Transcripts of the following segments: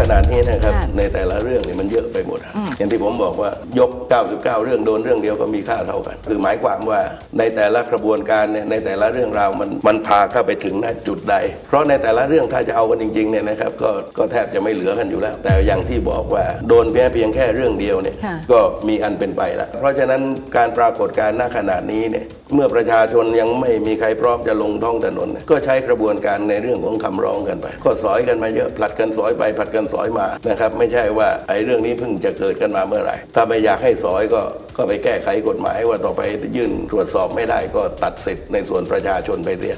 ขนาดนี้นะครับค่ะในแต่ละเรื่องเนี่ยมันเยอะไปหมดอะอย่างที่ผมบอกว่ายก 99 เรื่องโดนเรื่องเดียวก็มีค่าเท่ากัน คือหมายความว่าในแต่ละกระบวนการเนี่ยในแต่ละเรื่องราวมันมันพาเข้าไปถึงณจุดใด เพราะในแต่ละเรื่องถ้าจะเอากันจริงๆเนี่ยนะครับก็ก็แทบจะไม่เหลือกันอยู่แล้ว แต่อย่างที่บอกว่าโดนเพียงเพียงแค่เรื่องเดียวเนี่ยค่ะก็มีอันเป็นไปแล้วเพราะฉะนั้นการปรากฏการณ์ณขนาดนี้เนี่ยเมื่อประชาชนยังไม่มีใครพร้อมจะลงท้องถนนนก็ใช้กระบวนการในเรื่องของคำร้องกันไป ก็สอยกันมาเยอะผลัดกันสอยไปผลัดกันสอยมานะครับไม่ใช่ว่าไอ้เรื่องนี้เพิ่งจะเกิดกันมาเมื่อไหร่ ถ้าไม่อยากให้สอยก็ ก็ไปแก้ไขกฎหมายว่าต่อไปยื่นตรวจสอบไม่ได้ก็ตัดสิทธิ์ในส่วนประชาชนไปเสีย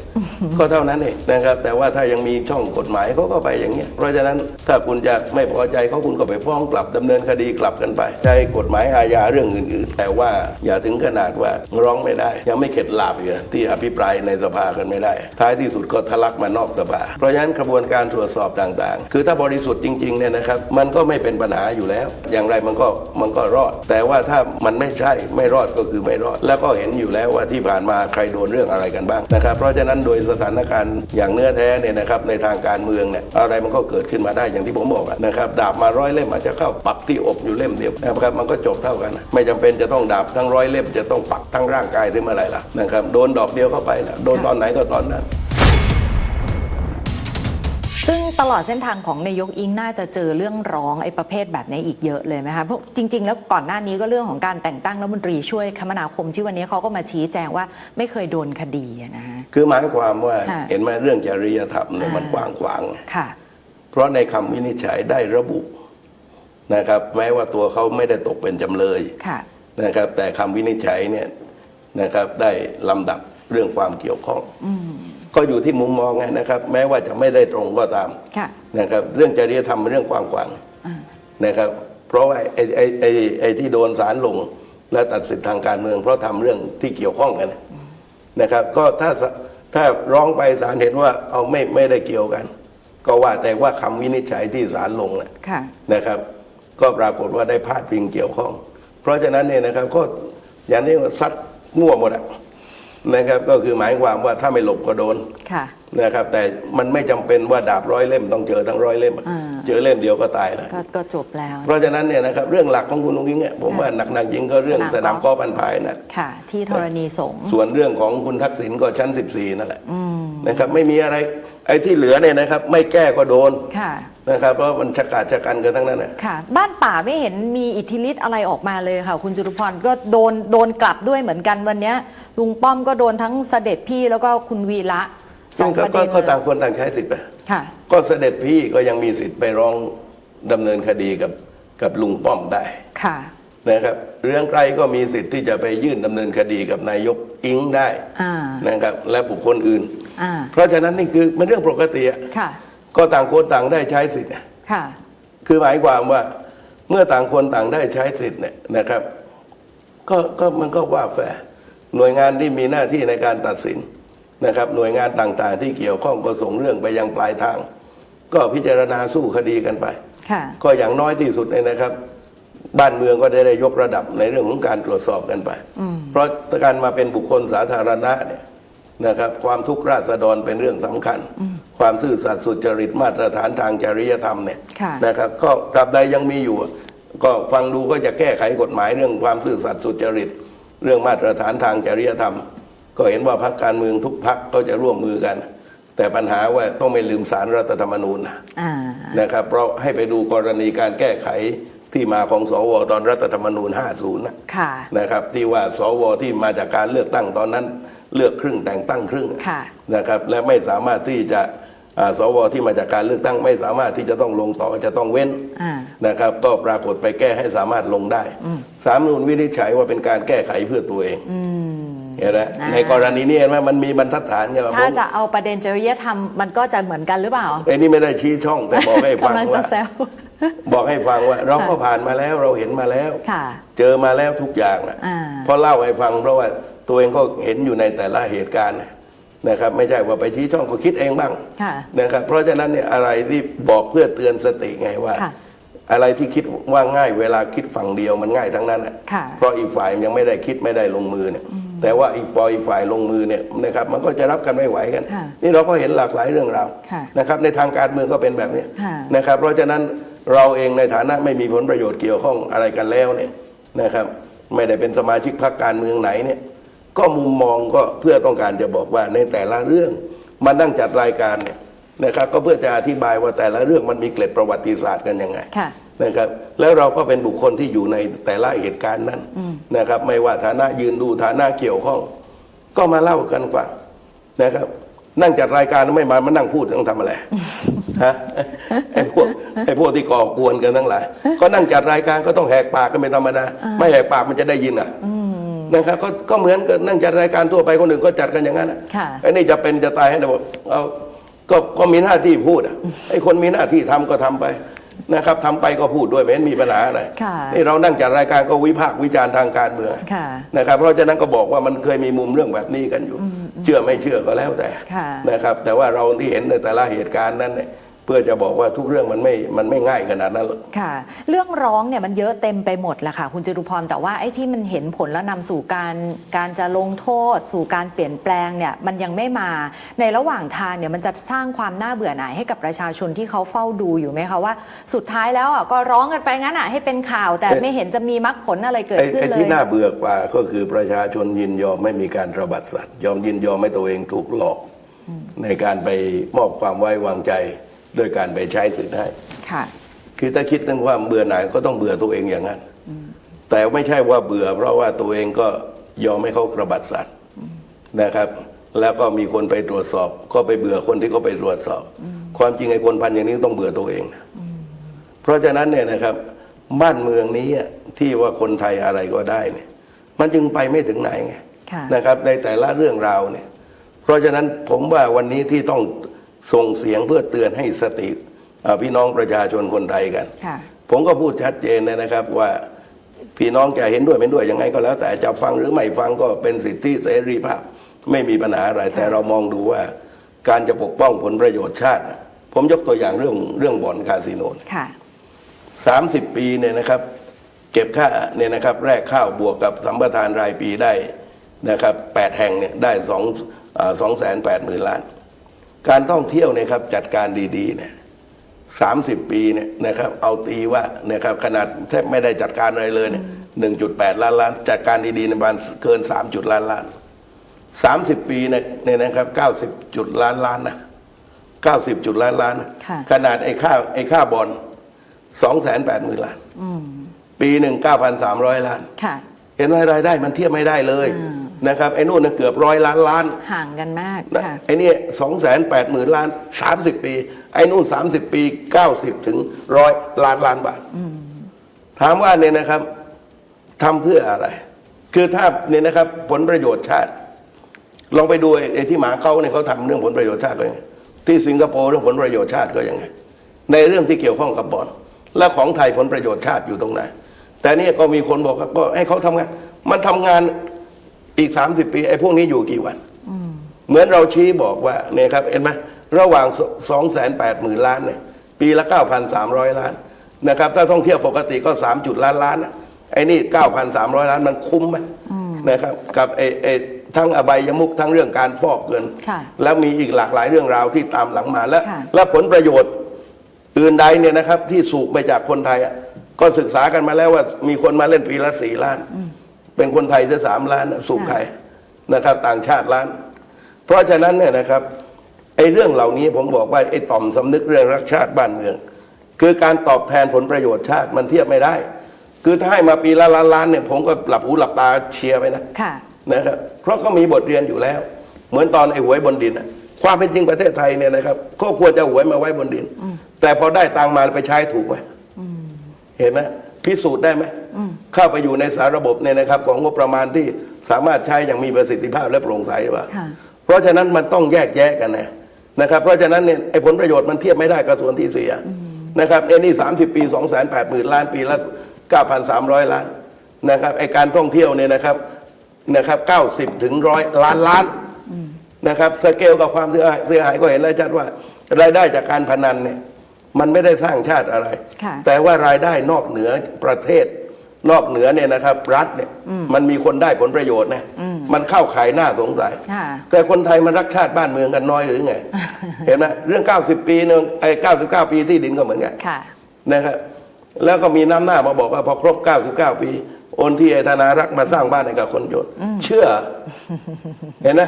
ก็เท่านั้นเองนะครับ แต่ว่าถ้ายังมีช่องกฎหมายเขาก็ไปอย่างเงี้ยเพราะฉะนั้นถ้าคุณจะไม่พอใจเขาคุณก็ไปฟ้องกลับดำเนินคดีกลับกันไปใช้กฎหมายอาญาเรื่องอื่น ๆ แต่ว่าอย่าถึงขนาดว่าร้องไม่ได้ ยังไม่เข็ดหลาบอยู่ที่อภิปรายในสภากันไม่ได้ ท้ายที่สุดก็ทะลักมานอกสภาเพราะฉะนั้นกระบวนการตรวจสอบต่างๆ คือถ้าบริสุทธิ์จริงๆเนี่ยนะครับมันก็ไม่เป็นปัญหาอยู่แล้ว อย่างไรมันก็มันก็รอด แต่ว่าถ้ามันไม่ใช่ไม่รอดก็คือไม่รอด แล้วก็เห็นอยู่แล้วว่าที่ผ่านมาใครโดนเรื่องอะไรกันบ้างนะครับ เพราะฉะนั้นโดยสถานการณ์อย่างเนื้อแท้เนี่ยนะครับในทางการเมืองเนี่ยอะไรมันก็เกิดขึ้นมาได้อย่างที่ผมบอกนะครับดาบมาร้อยเล่มอาจจะเข้าปักที่อกอยู่เล่มเดียวนะครับมันก็จบเท่ากัน ไม่จำเป็นจะต้องดาบทั้งร้อยเล่มจะต้องปักทั้งร่างกายถึงเมื่อไหร่ล่ะนะครับโดนดอกเดียวเข้าไปนะโดนตอนไหนก็ตอนนั้น ซึ่งตลอดเส้นทางของนายกอิงน่าจะเจอเรื่องร้องไอ้ประเภทแบบนี้อีกเยอะเลยไหมคะเพราะจริง ๆ แล้วก่อนหน้านี้ก็เรื่องของการแต่งตั้งรัฐมนตรีช่วยคมนาคมที่วันนี้เขาก็มาชี้แจงว่าไม่เคยโดนคดีอะนะฮะ คือหมายความว่าค่ะ เห็นไหมเรื่องจริยธรรมเนี่ยอ่ามัมันกว้างขวาง ค่ะ เพราะในคำวินิจฉัยได้ระบุนะครับ แม้ว่าตัวเขาไม่ได้ตกเป็นจำเลยค่ะ นะครับ แต่คำวินิจฉัยเนี่ยนะครับได้ลำดับเรื่องความเกี่ยวข้อง ก็อยู่ที่มุมมองไงนะครับ แม้ว่าจะไม่ได้ตรงก็ตามค่ะนะครับ เรื่องจริยธรรมเป็นเรื่องกว้างขวางอ่านะครับ เพราะว่าไอ้ไอ้ไอ้ไอ้ที่โดนศาลลง และตัดสิทธิทางการเมือง เพราะทำเรื่องที่เกี่ยวข้องกันนะนะครับ ก็ถ้าถ้าร้องไปศาลเห็นว่าเอาไม่ไม่ได้เกี่ยวกัน ก็ว่าแต่ว่าคำวินิจฉัยที่ศาลลงนะค่ะนะครับ ก็ปรากฏว่าได้พาดพิงเกี่ยวข้อง เพราะฉะนั้นเนี่ยนะครับก็อย่างนี้ซัดมั่วหมดอะ นะครับก็คือหมายความว่าถ้าไม่หลบก็โดนค่ะนะครับ แต่มันไม่จำเป็นว่าดาบร้อยเล่มต้องเจอทั้งร้อยเล่มอะอ่าเจอเล่มเดียวก็ตายแล้วก็ก็จบแล้ว เพราะฉะนั้นเนี่ยนะครับเรื่องหลักของคุณลุงอิงเนี่ยผมว่าหนักๆจริงก็เรื่องสสนานามมกอล์ฟกอล์ฟอันพายนะค่ะที่ธรณีสงฆ์ส่วนเรื่องของคุณทักษิณก็ชั้น 14 นั่นแหละนะครับไม่มีอะไรไอ้ที่เหลือเนี่ยนะครับ ไม่แก้ก็โดนค่ะ นะครับเพราะมันชะกาดชะกันกันทั้งนั้นนะค่ะ บ้านป่าไม่เห็นมีอิทธิฤทธิ์อะไรออกมาเลยค่ะ คุณจุรุพรก็โดนโดนกลับด้วยเหมือนกันวันเนี้ยลุงป้อมก็โดนทั้งเสด็จพี่แล้วก็คุณวีระสซึ่องงก็ประก็เด็นก็เลยต่างคนต่างใช้สิทธิ์ไป ค่ะ ก็เสด็จพี่ก็ยังมีสิทธิ์ไปร้องดำเนินคดีกับกับลุงป้อมได้ค่ะ นะครับ เรื่องไกลก็มีสิทธิ์ที่จะไปยื่นดำเนินคดีกับนายกอิงได้อ่านะครับและบุคคลอื่น อ่าเพราะฉะนั้นนี่คือมันเรื่องปกติอะ ค่ะ ก็ต่างคนต่างได้ใช้สิทธิ์เนี่ยค่ะ คือหมายความว่าเมื่อต่างคนต่างได้ใช้สิทธิ์เนี่ยนะครับ ก็ก็มันก็ว่าแฝร์หน่วยงานที่มีหน้าที่ในการตัดสินนะครับ หน่วยงานต่างๆ ที่เกี่ยวข้องก็ส่งเรื่องไปยังปลายทาง ก็พิจารณาสู้คดีกันไปค่ะก็อย่างน้อยที่สุดเนี่ยนะครับ บ้านเมืองก็ได้ได้ยกระดับในเรื่องของการตรวจสอบกันไป เพราะการมาเป็นบุคคลสาธารณะเนี่ยนะครับ ความทุกข์ราษฎรเป็นเรื่องสำคัญ ความซื่อสัตย์สุจริตมาตรฐานทางจริยธรรมเนี่ยค่ะนะครับก็ตราบใดยังมีอยู่ ก็ฟังดูก็จะแก้ไขกฎหมายเรื่องความซื่อสัตย์สุจริต เรื่องมาตรฐานทางจริยธรรม ก็เห็นว่าพรรคการเมืองทุกพรรคก็จะร่วมมือกัน แต่ปัญหาว่าต้องไม่ลืมสารรัฐธรรมนูญนะอ่านะครับเพราะให้ไปดูกรณีการแก้ไขที่มาของสวตอนรัฐธรรมนูญ 50นะค่ะนะครับ ที่ว่าสวที่มาจากการเลือกตั้งตอนนั้น เลือกครึ่งแต่งตั้งครึ่งค่ะนะครับ และไม่สามารถที่จะอ่า สวที่มาจากการเลือกตั้งไม่สามารถที่จะต้องลงต่อจะต้องเว้นอ่านะครับก็ปรากฏไปแก้ให้สามารถลงได้สามนูนวินิจฉัยว่าเป็นการแก้ไขเพื่อตัวเองอืมเห็นไหมอ่าในกรณีนี้เห็นไหมมันมีบรรทัดฐานไงว่าผถ้ามจะเอาประเด็นจริยธรรมมันก็จะเหมือนกันหรือเปล่าไอ้นี่ไม่ได้ชี้ช่องแต่บอกให้ฟังกำลังจะว่าแซวบอกให้ฟังว่า เราก็ผ่านมาแล้วเราเห็นมาแล้วค่ะเจอมาแล้วทุกอย่างนะอ่าเพราะเล่าให้ฟังเพราะว่าตัวเองก็เห็นอยู่ในแต่ละเหตุการณ์ นะครับไม่ใช่ว่าไปชี้ช่องก็คิดเองบ้างค่ะนะครับเพราะฉะนั้นเนี่ยอะไรที่บอกเพื่อเตือนสติไงว่าค่ะอะไรที่คิดว่าง่ายเวลาคิดฝั่งเดียวมันง่ายทั้งนั้นน่ะค่ะเพราะอีกฝ่ายยังไม่ได้คิดไม่ได้ลงมือเนี่ยแต่ว่าอีกพออีกฝ่ายลงมือเนี่ยนะครับมันก็จะรับกันไม่ไหวกันค่ะนี่เราก็เห็นหลากหลายเรื่องราวค่ะนะครับในทางการเมืองก็เป็นแบบนี้ค่ะนะครับเพราะฉะนั้นเราเองในฐานะไม่มีผลประโยชน์เกี่ยวข้องอะไรกันแล้วเนี่ยนะครับไม่ได้เป็นสมาชิกพรรคการเมืองไหนเนี่ย ก็มุมมองก็เพื่อต้องการจะบอกว่าในแต่ละเรื่องมานั่งจัดรายการเนี่ยนะครับก็เพื่อจะอธิบายว่าแต่ละเรื่องมันมีเกล็ดประวัติศาสตร์กันยังไงค่ะนะครับแล้วเราก็เป็นบุคคลที่อยู่ในแต่ละเหตุการณ์นั้นนะครับไม่ว่าฐานะยืนดูฐานะเกี่ยวข้อง ก็มาเล่ากันฟังนะครับ นั่งจัดรายการไม่มามานั่งพูดต้องทำอะไรฮะไอ้พวกไอ้พวกที่ก่อกวนกันทั้งหลายก็นั่งจัดรายการก็ต้องแหกปากกันเป็นธรรมดาไม่แหกปากมันจะได้ยินอะ นะครับก็ก็เหมือนกับนั่งจัดรายการทั่วไปคนอื่นก็จัดกันอย่างนั้นอะค่ะ ไอ้นี่จะเป็นจะตายให้เราบอกเอาก็ก็มีหน้าที่พูดอะไอ้คนมีหน้าที่ทำก็ทำไปนะครับทำไปก็พูดด้วยไม่เห็นมีปัญหาอะไรค่ะ นี่เรานั่งจัดรายการก็วิพากษ์วิจารณ์ทางการเมือง ค่ะ นะครับเพราะฉะนั้นก็บอกว่ามันเคยมีมุมเรื่องแบบนี้กันอยู่ เชื่อไม่เชื่อก็แล้วแต่ค่ะ นะครับแต่ว่าเราที่เห็นในแต่ละเหตุการณ์นั้นเนี่ยเพื่อจะบอกว่าทุกเรื่องมันไม่ มันไม่ง่ายขนาดนั้นหรอกค่ะ เรื่องร้องเนี่ยมันเยอะเต็มไปหมดแหละค่ะ คุณจตุพรแต่ว่าไอ้ที่มันเห็นผลแล้วนำสู่การการจะลงโทษ สู่การเปลี่ยนแปลงเนี่ยมันยังไม่มาในระหว่างทางเนี่ยมันจะสร้างความน่าเบื่อหน่ายให้กับประชาชนที่เขาเฝ้าดูอยู่ไหมคะว่าสุดท้ายแล้วอะก็ร้องกันไปงั้นอะให้เป็นข่าว แต่เอ๊ะไม่เห็นจะมีมรรคผลอะไรเกิดไอ้ขึ้นไอ้เลที่ยน่าเบื่อกว่าก็คือประชาชนยินยอมไม่มีการระบาดสัตว์ ยอมยินยอมให้ตัวเองถูกหลอกในการไปมอบความไว้วางใจ ด้วยการไปใช้สิทธิ์ให้ค่ะ คือถ้าคิดถึงความเบื่อหน่ายก็ต้องเบื่อตัวเองอย่างนั้น แต่ไม่ใช่ว่าเบื่อ เพราะว่าตัวเองก็ยอมให้เขากระบาดสัตว์นะครับ แล้วก็มีคนไปตรวจสอบ ก็ไปเบื่อคนที่เขาไปตรวจสอบ ความจริงไอ้คนพันอย่างนี้ต้องเบื่อตัวเองนะเพราะฉะนั้นเนี่ยนะครับ บ้านเมืองนี้อะที่ว่าคนไทยอะไรก็ได้เนี่ย มันจึงไปไม่ถึงไหนไงค่ะนะครับ ในแต่ละเรื่องราวเนี่ย เพราะฉะนั้นผมว่าวันนี้ที่ต้อง ส่งเสียงเพื่อเตือนให้สติอ่าพี่น้องประชาชนคนไทยกันค่ะผมก็พูดชัดเจนเลยนะครับว่าพี่น้องจะเห็นด้วยไม่เห็นด้วยยังไงก็แล้ว แต่จะฟังหรือไม่ฟังก็เป็นสิทธิเสรีภาพ ไม่มีปัญหาอะไร แต่เรามองดูว่า การจะปกป้องผลประโยชน์ชาติน่ะผมยกตัวอย่างเรื่องเรื่องบ่อนคาสิโนค่ะสามสิบปีเนี่ยนะครับ เก็บค่าเนี่ยนะครับ แรกข้าวบวกกับสัมปทานรายปีได้นะครับแปดแห่งเนี่ยได้สองสองแสนแปดหมื่นล้าน การท่องเที่ยวเนี่ยครับจัดการดีๆเนี่ยสามสิบปีเนี่ยนะครับเอาตีว่านะครับขนาดแทบไม่ได้จัดการอะไรเลยเนี่ยหนึ่งจุดแปดล้านล้านจัดการดีๆในบ้านเกินสามจุดล้านล้านสามสิบปีเนี่ยเนี่ยนะครับเก้าสิบจุดล้านล้านนะเก้าสิบจุดล้านล้านนะค่ะขนาดไอ้ค่าไอ้ค่าบอลสองแสนแปดหมื่นล้านปีหนึ่งเก้าพันสามร้อยล้านค่ะเห็นไหมรายได้มันเทียบไม่ได้เลยอืม นะครับไอ้นู่นน่ะเกือบร้อยล้านล้านห่างกันมากนะค่ะ ไอ้นี่สองแสนแปดหมื่นล้านสามสิบปี ไอ้นู่นสามสิบปีเก้าสิบถึงร้อยล้านล้านบาทถามว่าเนี่ยนะครับทำเพื่ออะไร คือถ้าเนี่ยนะครับ ผลประโยชน์ชาติ ลองไปดูไอ้ไอ้ที่หมาเขาเนี่ยเขาทำเรื่องผลประโยชน์ชาติก็ยังไงที่สิงคโปร์เรื่องผลประโยชน์ชาติก็ยังไง ในเรื่องที่เกี่ยวข้องกับบอลและของไทยผลประโยชน์ชาติอยู่ตรงไหนแต่เนี่ยก็มีคนบอกว่าก็ให้เขาทำงาน มันทำงาน อีกสามสิบปีไอ้พวกนี้อยู่กี่วัน เหมือนเราชี้บอกว่าเนี่ยครับเห็นไหมระหว่างสองแสนแปดหมื่นล้านเนี่ยปีละเก้าพันสามร้อยล้านนะครับถ้าท่องเที่ยวปกติก็สามจุดล้านล้านน่ะไอ้นี่เก้าพันสามร้อยล้านมันคุ้มไหมนะครับกับไอ้ไอ้ทั้งอบายมุกทั้งเรื่องการฟอกเงินค่ะแล้วมีอีกหลากหลายเรื่องราวที่ตามหลังมาและค่ะและผลประโยชน์อื่นใดเนี่ยนะครับที่สูบไปจากคนไทยอะก็ศึกษากันมาแล้วว่ามีคนมาเล่นปีละสี่ล้าน เป็นคนไทยจะสามล้านน่ะสูบใครนะครับ ต่างชาติล้าน เพราะฉะนั้นเนี่ยนะครับไอ้เรื่องเหล่านี้ผมบอกว่าไอ้ต่อมสำนึกเรื่องรักชาติบ้านเมือง คือการตอบแทนผลประโยชน์ชาติมันเทียบไม่ได้ คือถ้าให้มาปีละล้านล้านเนี่ยผมก็หลับหูหลับตาเชียร์ไปนะค่ะนะครับเพราะเขามีบทเรียนอยู่แล้ว เหมือนตอนไอ้หวยบนดินน่ะความเป็นจริงประเทศไทยเนี่ยนะครับก็ควรจะหวยมาไว้บนดิน แต่พอได้ตังค์มาไปใช้ถูกไหมเห็นไหม พิสูจน์ได้ไหมเข้าไปอยู่ในสารระบบเนี่ยนะครับ ของงบประมาณที่สามารถใช้อย่างมีประสิทธิภาพและโปร่งใสหรือเปล่าค่ะเพราะฉะนั้นมันต้องแยกแยะกันนะนะครับ เพราะฉะนั้นเนี่ยไอ้ผลประโยชน์มันเทียบไม่ได้กับส่วนที่เสียนะครับไอ้นี่สามสิบปีสองแสนแปดหมื่นล้านปีละเก้าพันสามร้อยล้านนะครับไอ้การท่องเที่ยวเนี่ยนะครับนะครับเก้าสิบถึงร้อยล้านล้านนะครับสเกลกับความเสียหายเสียหายก็เห็นแล้วชัดว่ารายได้จากการพนันเนี่ย มันไม่ได้สร้างชาติอะไรค่ะแต่ว่ารายได้นอกเหนือประเทศ นอกเหนือเนี่ยนะครับ รัฐเนี่ยมันมีคนได้ผลประโยชน์นะมันเข้าขายหน้าสงสัยค่ะแต่คนไทยมันรักชาติบ้านเมืองกันน้อยหรือไง เห็นไหมเรื่อง 90 ปีนึงไอ้99 ปีที่ดินก็เหมือนกันค่ะนะครับแล้วก็มีน้ำหน้ามาบอกว่าพอครบ 99 ปีโอนที่ไอธนารักษ์มาสร้างบ้านให้กับคนจนเชื่อ เห็นไหม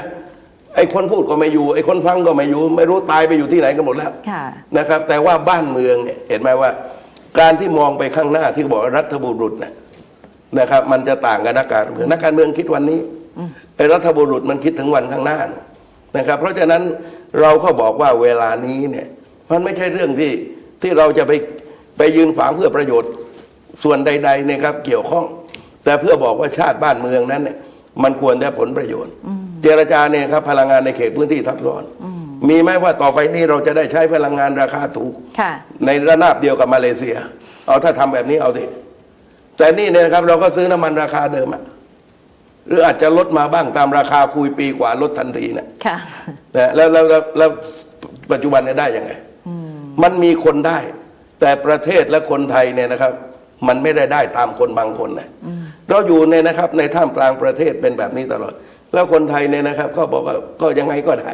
ไอ้คนพูดก็ไม่อยู่ไอ้คนฟังก็ไม่อยู่ ไม่รู้ตายไปอยู่ที่ไหนกันหมดแล้วค่ะ นะครับ แต่ว่าบ้านเมืองเนี่ยเห็นไหมว่า การที่มองไปข้างหน้าที่บอกว่ารัฐบุรุษเนี่ยนะครับ มันจะต่างกับนักการเมืองนักการเมืองคิดวันนี้ไอ้รัฐบุรุษมันคิดถึงวันข้างหน้านะครับ เพราะฉะนั้นเราก็บอกว่าเวลานี้เนี่ย มันไม่ใช่เรื่องที่ที่เราจะไปไปยืนฝางเพื่อประโยชน์ส่วนใดๆเนะครับเกี่ยวข้อง แต่เพื่อบอกว่าชาติบ้านเมืองนั้นเนี่ยมันควรได้ผลประโยชน์ เจรจาเนี่ยครับพลังงานในเขตพื้นที่ทับซ้อน มีไหมว่าต่อไปนี้เราจะได้ใช้พลังงานราคาถูกค่ะในระนาบเดียวกับมาเลเซีย เอาถ้าทำแบบนี้เอาดิแต่นี่เนี่ยนะครับเราก็ซื้อน้ำมันราคาเดิมอะหรืออาจจะลดมาบ้างตามราคาคุยปีกว่าลดทันทีนะค่ะนะแล้วแล้วแล้วแล้วปัจจุบันเนี่ยได้ยังไงมันมีคนได้ แต่ประเทศและคนไทยเนี่ยนะครับ มันไม่ได้ได้ตามคนบางคนนะเราอยู่ในนะครับ ในท่ามกลางประเทศเป็นแบบนี้ตลอด แล้วคนไทยเนี่ยนะครับ ก็บอกว่าก็ยังไงก็ได้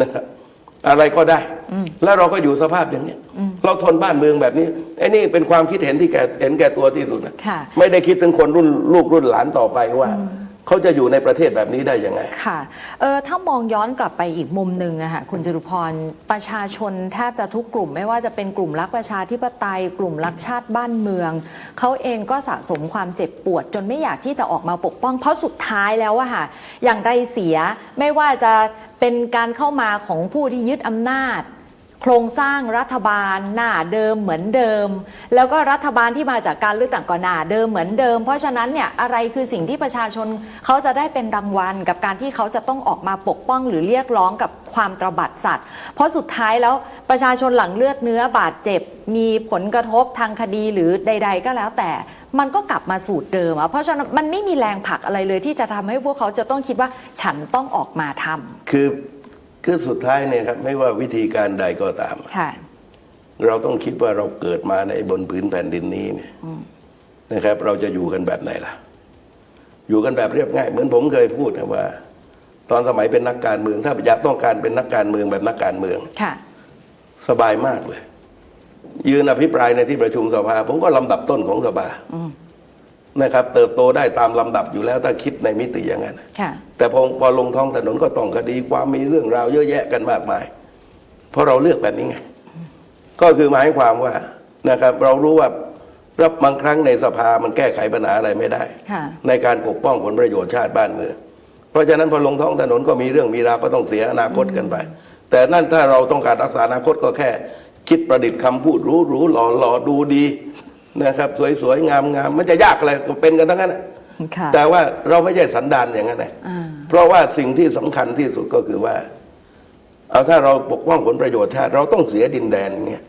นะครับอะไรก็ได้ แล้วเราก็อยู่สภาพอย่างเนี้ยเราทนบ้านเมืองแบบนี้ไอ้นี่เป็นความคิดเห็นที่แกเห็นแก่ตัวที่สุดนะค่ะไม่ได้คิดถึงคนรุ่นลูกรุ่นหลานต่อไปว่า เขาจะอยู่ในประเทศแบบนี้ได้ยังไง ค่ะเออถ้ามองย้อนกลับไปอีกมุมหนึ่งอะค่ะคุณจตุพรประชาชนแทบจะทุกกลุ่ม ไม่ว่าจะเป็นกลุ่มรักประชาธิปไตย กลุ่มรักชาติบ้านเมือง เขาเองก็สะสมความเจ็บปวด จนไม่อยากที่จะออกมาปกป้อง เพราะสุดท้ายแล้วอะค่ะอย่างใดเสียไม่ว่าจะเป็นการเข้ามาของผู้ที่ยึดอำนาจ โครงสร้างรัฐบาลหน้าเดิมเหมือนเดิม แล้วก็รัฐบาลที่มาจากการเลือกตั้งก็หน้าเดิมเหมือนเดิม เพราะฉะนั้นเนี่ยอะไรคือสิ่งที่ประชาชนเขาจะได้เป็นรางวัล กับการที่เขาจะต้องออกมาปกป้องหรือเรียกร้องกับความตระบัดสัตว์ เพราะสุดท้ายแล้วประชาชนหลังเลือดเนื้อบาดเจ็บ มีผลกระทบทางคดีหรือใด ๆ ก็แล้วแต่มันก็กลับมาสูตรเดิมอะเพราะฉะนั้นมันไม่มีแรงผลักอะไรเลยที่จะทำให้พวกเขาจะต้องคิดว่าฉันต้องออกมาทำคือ คือสุดท้ายเนี่ยครับไม่ว่าวิธีการใดก็ตาม ค่ะ เราต้องคิดว่าเราเกิดมาในบนพื้นแผ่นดินนี้เนี่ยนะครับ เราจะอยู่กันแบบไหนล่ะ อยู่กันแบบเรียบง่าย เหมือนผมเคยพูดนะว่า ตอนสมัยเป็นนักการเมือง ถ้าอยากต้องการเป็นนักการเมืองแบบนักการเมืองค่ะ สบายมากเลย ยืนอภิปรายในที่ประชุมสภา ผมก็ลำดับต้นของสภา นะครับเติบโตได้ตามลำดับอยู่แล้วถ้าคิดในมิติอย่างนั้นค่ะแต่พอพอลงท้องถนนก็ต้องคดีความมีเรื่องราวเยอะแยะกันมากมาย เพราะเราเลือกแบบนี้ไงก็คือหมายความว่านะครับ เรารู้ว่ารับบางครั้งในสภามันแก้ไขปัญหาอะไรไม่ได้ค่ะในการปกป้องผลประโยชน์ชาติบ้านเมืองเพราะฉะนั้นพอลงท้องถนนก็มีเรื่องมีราวก็ต้องเสียอนาคตกันไป แต่นั่นถ้าเราต้องการรักษาอนาคตก็แค่ คิดประดิษฐ์คำพูดรู้รู้หล่อหล่อดูดี นะครับ สวยสวยงามงามมันจะยากอะไรก็เป็นกันทั้งนั้นน่ะค่ะแต่ว่าเราไม่ใช่สันดานอย่างนั้นนะอ่าเพราะว่าสิ่งที่สำคัญที่สุดก็คือว่า เอาถ้าเราปกป้องผลประโยชน์ชาติเราต้องเสียดินแดนเงี้ย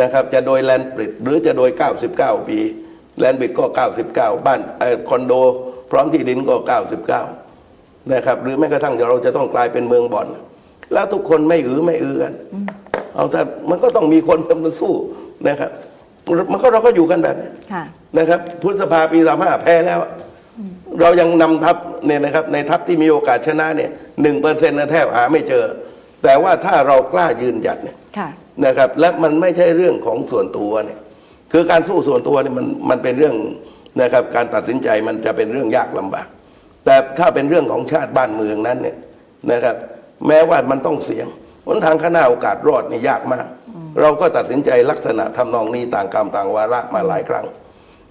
นะครับ จะโดยแลนด์บริดหรือจะโดย 99 ปี แลนด์บริดก็ 99 บ้านเอ่อคอนโด พร้อมที่ดินก็ 99 นะครับ หรือแม้กระทั่งเราจะต้องกลายเป็นเมืองบ่อน แล้วทุกคนไม่อือไม่อือกัน เอาถ้ามันก็ต้องมีคนมาสู้นะครับ มันก็เราก็อยู่กันแบบนี้ค่ะนะครับพฤษภาปีสามห้าแพ้แล้ว เรายังนำทัพเนี่ยนะครับในทัพที่มีโอกาสชนะเนี่ยหนึ่งเปอร์เซ็นต์แทบหาไม่เจอ แต่ว่าถ้าเรากล้ายืนหยัดเนี่ยค่ะนะครับและมันไม่ใช่เรื่องของส่วนตัวเนี่ยคือการสู้ส่วนตัวเนี่ยมันมันเป็นเรื่องนะครับการตัดสินใจมันจะเป็นเรื่องยากลำบาก แต่ถ้าเป็นเรื่องของชาติบ้านเมืองนั้นเนี่ยนะครับแม้ว่ามันต้องเสี่ยงหนทางข้างหน้าโอกาสรอดนี่ยากมาก เราก็ตัดสินใจลักษณะทำนองนี้ต่างกรรมต่างวาระมาหลายครั้ง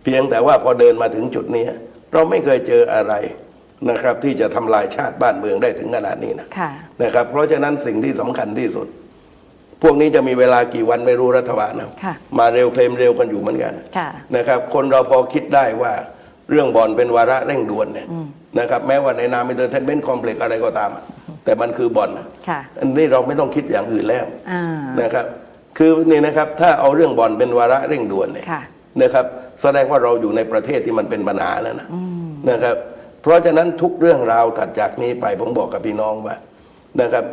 เพียงแต่ว่าพอเดินมาถึงจุดนี้ เราไม่เคยเจออะไรนะครับ ที่จะทำลายชาติบ้านเมืองได้ถึงขนาดนี้นะค่ะนะครับ เพราะฉะนั้นสิ่งที่สำคัญที่สุด พวกนี้จะมีเวลากี่วันไม่รู้รัฐบาลนะค่ะมาเร็วเคลมเร็วกันอยู่เหมือนกันค่ะนะครับ คนเราพอคิดได้ว่าเรื่องบอลเป็นวาระเร่งด่วนเนี่ยนะครับแม้ว่าในนามอินเตอร์เทนเมนต์คอมเพล็กอะไรก็ตามอะแต่มันคือบอลนะค่ะอันนี้เราไม่ต้องคิดอย่างอื่นแล้วอ่านะครับ คือนี่นะครับถ้าเอาเรื่องบอลเป็นวาระเร่งด่วนเนี่ยค่ะ นะครับ แสดงว่าเราอยู่ในประเทศที่มันเป็นปัญหาแล้วนะนะครับ เพราะฉะนั้นทุกเรื่องราวถัดจากนี้ไปผมบอกกับพี่น้องว่านะครับ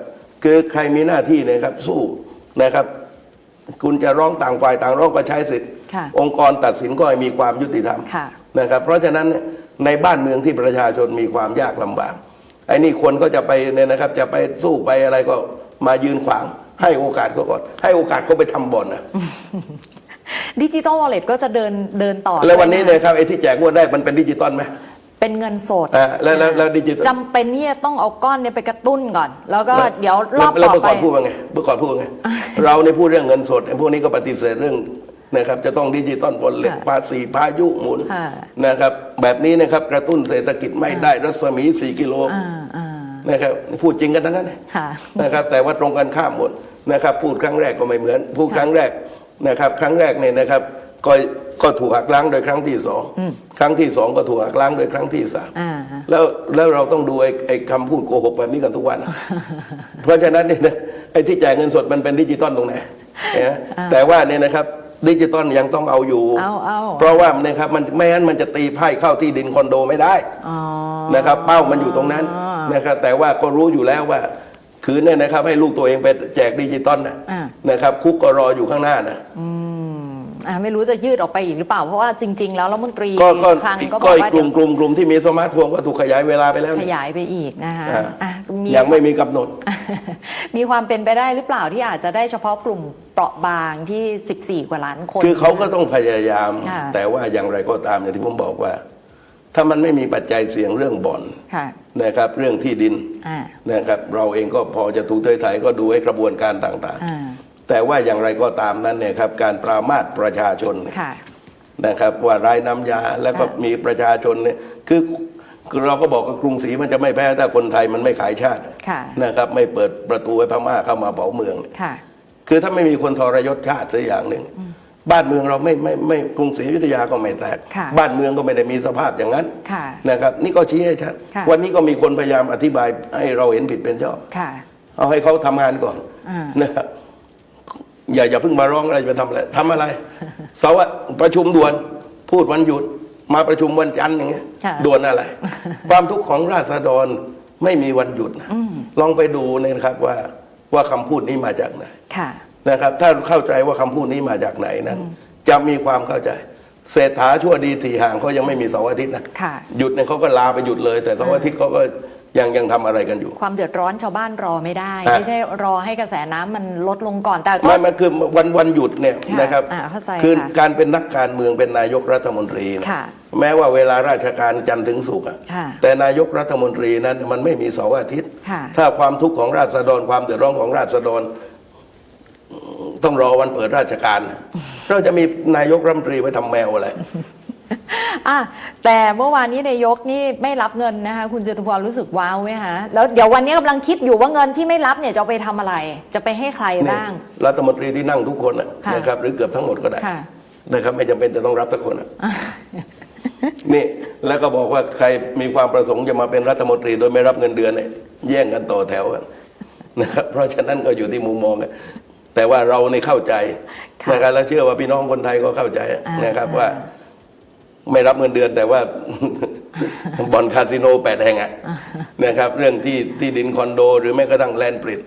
คือใครมีหน้าที่นะครับสู้นะครับ คุณจะร้องต่างฝ่ายต่างร้องก็ใช้สิทธิ์ ค่ะองค์กรตัดสินก็ให้มีความยุติธรรมค่ะ นะครับ เพราะฉะนั้นเนี่ยในบ้านเมืองที่ประชาชนมีความยากลำบากไอ้นี่คนก็จะไปเนี่ยนะครับ จะไปสู้ไปอะไรก็มายืนขวาง ให้โอกาสเขาก่อน ให้โอกาสเขาไปทำบ่อนนะดิจิ t a ลวอลเล็ตก็จะเดินเดินต่อ แล้ววันนี้ด้เนี่ยครับไอ้ที่แจกงวดได้มันเป็นดิจิตอลไหมเป็นเงินสดอ่าแล้วแล้วแล้วดิจิตอลจำเป็นที่จะต้องเอาก้อนเนี่ยไปกระตุ้นก่อน แล้วก็แล้วเดี๋ยวรอบแล้วต่อเมื่อไปก่อนพูดว่าไงเมื่อก่อนพูดว่าไงเราในยพูดเรื่องเงินสดไอ้พวกนี้ก็ปฏิเสธเรื่องนะครับจะต้องดิจิตอลบนเหล็กค่ะภาษีพายุหมุนค่ะนะครับแบบนี้นะครับกระตุ้นเศรษฐกิจไม่ได้รัศมี 4 กิโลอ่าอ่า นะครับพูดจริงกันทั้งนั้นค่ะนะครับแต่ว่าตรงกันข้ามหมดนะครับพูดครั้งแรกก็ไม่เหมือน พูดครั้งแรกนะครับ ครั้งแรกเนี่ยนะครับก็ก็ถูกหักล้างโดยครั้งที่สองครั้งที่สองก็ถูกหักล้างโดยครั้งที่สามอ่าแล้วแล้วเราต้องดูไอ้ไอ้คำพูดโกหกแบบนี้กันทุกวัน เพราะฉะนั้นเนี่ยนะไอ้ที่จ่ายเงินสดมันเป็นดิจิตอลตรงไหนเนี่ยแต่ว่าเนี่ยนะครับ ดิจิตอลยังต้องเอาอยู่เอาเอาเพราะว่าเนี่ยครับมันไม่งั้นมันจะตีไพ่เข้าที่ดินคอนโดไม่ได้อ๋อนะครับ เป้ามันอยู่ตรงนั้นอ๋อนะครับแต่ว่าก็รู้อยู่แล้วว่า คือเนี่ยนะครับให้ลูกตัวเองไปแจกดิจิตอลนะอ่านะครับคุกก็รออยู่ข้างหน้านะอืม อ่าไม่รู้จะยืดออกไปอีกหรือเปล่า เพราะว่าจริง ๆ แล้วรัฐมนตรีก็ก็ครั้งก็บก็อกอีกว่ากเดี๋ลุ่ยมวกลุ่มกลุ่มที่มีสมาร์ทโฟนก็ถูกขยายเวลาไปแล้วขนี่ ยายไปอีกนะคะอ่า อะมี ยังไม่มีกำหนด มีความเป็นไปได้หรือเปล่าที่อาจจะได้เฉพาะกลุ่มเปราะบางที่ 14 กว่าล้านคน คือเขาก็ต้องพยายาม ค่ะ แต่ว่าอย่างไรก็ตามอย่างที่ผมบอกว่า ถ้ามันไม่มีปัจจัยเสี่ยงเรื่องบ่อนค่ะนะครับ เรื่องที่ดินอ่านะครับ เราเองก็พอจะถูกเทยไถก็ดูให้กระบวนการต่างอ่าๆ แต่ว่าอย่างไรก็ตามนั้นเนี่ยครับการปรามาสประชาชนเนี่ยค่ะ นะครับว่าร้ายน้ำยาแล้วก็ค่ะ มีประชาชนเนี่ยคือคือเราก็บอกว่ากรุงศรีมันจะไม่แพ้ถ้าคนไทยมันไม่ขายชาติค่ะ นะครับไม่เปิดประตูให้พม่าเข้ามาเผาเมือง ค่ะ คือถ้าไม่มีคนทรยศชาติสักอย่างหนึ่ง บ้านเมืองเราไม่ไม่ไม่กรุงศรีอยุธยาก็ไม่แตก ค่ะ บ้านเมืองก็ไม่ได้มีสภาพอย่างนั้นค่ะ นะครับ นี่ก็ชี้ให้ชัดค่ะ วันนี้ก็มีคนพยายามอธิบายให้เราเห็นผิดเป็นชอบ ค่ะ เอาให้เขาทำงานก่อนอ่า นะครับ อย่าอย่าเพิ่งมาร้องอะไรจะไปทำอะไรทำอะไรเสาร์อะประชุมด่วนพูดวันหยุดมาประชุมวันจันทร์อย่างเงี้ยค่ะ ด่วนอะไร ความทุกข์ของราษฎรไม่มีวันหยุดนะลองไปดูเนี่ยนะครับว่าว่าคำพูดนี้มาจากไหน ค่ะ นะครับถ้าเข้าใจว่าคำพูดนี้มาจากไหนนั้นจะมีความเข้าใจ เศรษฐาชั่วดีถี่ห่างเขายังไม่มีเสาร์อาทิตย์นะค่ะ หยุดเนี่ยเขาก็ลาไปหยุดเลย แต่เสาร์อาทิตย์เขาก็ ยังยังทำอะไรกันอยู่ ความเดือดร้อนชาวบ้านรอไม่ได้ อะ ไม่ใช่รอให้กระแสน้ำมันลดลงก่อนแต่ก็ ไม่ไม่คือวันวันหยุดเนี่ยค่ะนะครับอ่าเข้าใจคือค่ะการเป็นนักการเมืองเป็นนายกรัฐมนตรีเนี่ยค่ะแม้ว่าเวลาราชการจันทร์ถึงศุกร์อะค่ะแต่นายกรัฐมนตรีนั้นมันไม่มีเสาร์อาทิตย์ ค่ะ ถ้าความทุกข์ของราษฎรความเดือดร้อนของราษฎรต้องรอวันเปิดราชการนะเราจะมีนายกรัฐมนตรีไว้ทำแมวอะไร อะแต่เมื่อวานนี้นายกนี่ไม่รับเงินนะคะ คุณจตุพรรู้สึกว้าวไหมคะแล้วเดี๋ยววันนี้กำลังคิดอยู่ว่าเงินที่ไม่รับเนี่ยจะเอาไปทำอะไร จะไปให้ใครบ้าง รัฐมนตรีที่นั่งทุกคนน่ะค่ะ นะครับหรือเกือบทั้งหมดก็ได้ค่ะ นะครับไม่จำเป็นจะต้องรับทุกคนน่ะนี่แล้วก็บอกว่าใครมีความประสงค์จะมาเป็นรัฐมนตรีโดยไม่รับเงินเดือนเนี่ยแย่งกันต่อแถวกันนะครับเพราะฉะนั้นก็อยู่ที่มุมมองอะแต่ว่าเราในเข้าใจค่ะนะครับและเชื่อว่าพี่น้องคนไทยก็เข้าใจอ่าน นะครับว่า ไม่รับเงินเดือนแต่ว่า บ่อนคาสิโนแปดแห่งอะนะครับ เรื่องที่ที่ดินคอนโด หรือแม้กระทั่งแลนด์ปริด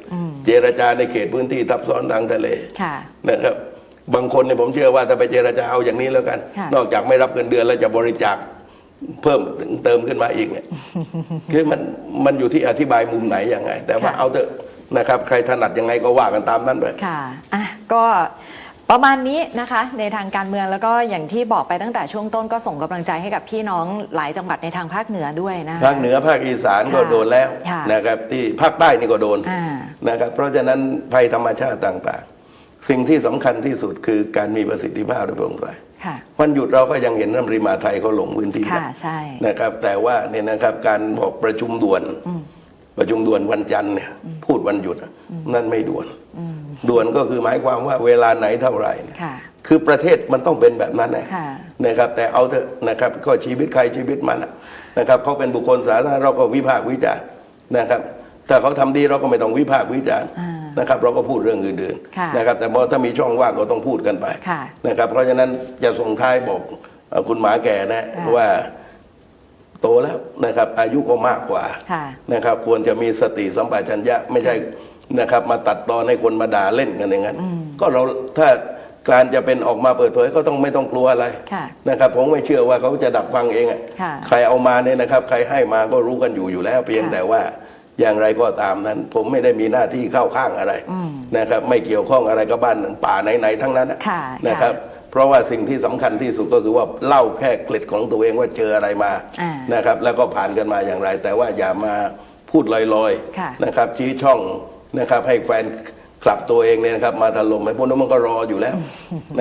เจรจาในเขตพื้นที่ทับซ้อนทางทะเลค่ะนะครับ บางคนเนี่ยผมเชื่อว่าถ้าไปเจรจาเอาอย่างนี้แล้วกันค่ะนอกจากไม่รับเงินเดือนแล้วจะบริจาคเพิ่มเติมขึ้นมาอีกเนี่ยคือมันมันอยู่ที่อธิบายมุมไหนยังไง แต่ว่าค่ะเอาเถอะนะครับ ใครถนัดยังไงก็ว่ากันตามนั้นไปค่ะอะก็ ประมาณนี้นะคะในทางการเมืองแล้วก็อย่างที่บอกไปตั้งแต่ช่วงต้นก็ส่งกำลังใจให้กับพี่น้องหลายจังหวัดในทางภาคเหนือด้วยนะคะภาคเหนือภาคอีสานก็ค่ะโดนแล้วค่ะนะครับที่ภาคใต้นี่ก็โดนอ่านะครับเพราะฉะนั้นภัยธรรมชาติต่างๆ สิ่งที่สำคัญที่สุดคือการมีประสิทธิภาพและโปร่งใสค่ะวันหยุดเราก็ยังเห็นรัฐมนตรีมหาดไทยเขาลงพื้นที่ค่ะนะใช่นะครับ แต่ว่าเนี่ยนะครับการบอกประชุมด่วน ประชุมด่วนวันจันทร์เนี่ยพูดวันหยุดอะนั่นไม่ด่วน ด่วนก็คือหมายความว่าเวลาไหนเท่าไหร่เนี่ยค่ะ คือประเทศมันต้องเป็นแบบนั้นนะค่ะ นะครับ แต่เอาเถอะนะครับก็ชีวิตใครชีวิตมันอะนะครับเขาเป็นบุคคลสาธารณะเราก็วิพากษ์วิจารณ์นะครับถ้าเขาทำดีเราก็ไม่ต้องวิพากษ์วิจารณ์อ่านะครับเราก็พูดเรื่องอื่นค่ะๆนะครับแต่พอถ้ามีช่องว่างก็ต้องพูดกันไปค่ะนะครับเพราะฉะนั้นจะส่งท้ายบอกเอ่อคุณหมาแก่นะค่ะ ว่าโตแล้วนะครับอายุก็มากกว่า ค่ะ นะครับควรจะมีสติสัมปชัญญะไม่ใช่ นะครับ มาตัดตอนให้คนมาด่าเล่นกันอย่างนั้นก็เราถ้าการจะเป็นออกมาเปิดเผยก็ต้องไม่ต้องกลัวอะไรค่ะนะครับผมไม่เชื่อว่าเขาจะดักฟังเองอะค่ะใครเอามาเนี่ยนะครับ ใครให้มาก็รู้กันอยู่อยู่แล้ว เพียงค่ะแต่ว่าอย่างไรก็ตามนั้น ผมไม่ได้มีหน้าที่เข้าข้างอะไรนะครับ ไม่เกี่ยวข้องอะไรกับบ้านป่าไหนๆทั้งนั้นนะค่ะนะครับ เพราะว่าสิ่งที่สำคัญที่สุดก็คือว่าเล่าแค่เกล็ดของตัวเองว่าเจออะไรมาอ่านะครับ แล้วก็ผ่านกันมาอย่างไร แต่ว่าอย่ามาพูดลอยค่ะๆนะครับชี้ช่อง นะครับให้แฟนคลับตัวเองเนี่ยนะครับมาถล่มไอ้พวกนั้นมันก็รออยู่แล้ว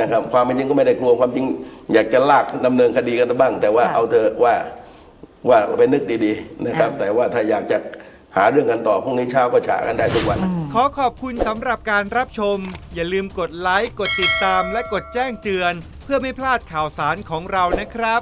นะครับความเป็นจริงก็ไม่ได้กลัวความจริงอยากจะลากดำเนินคดีกันบ้าง แต่ว่าค่ะ เอาเถอะว่าว่าไปนึกดีๆนะครับอ่าแต่ว่าถ้าอยากจะหาเรื่องกันต่อพรุ่งนี้เช้าก็ฉากันได้ทุกวัน ขอขอบคุณสำหรับการรับชม อย่าลืมกดไลค์ กดติดตาม และกดแจ้งเตือน เพื่อไม่พลาดข่าวสารของเรานะครับ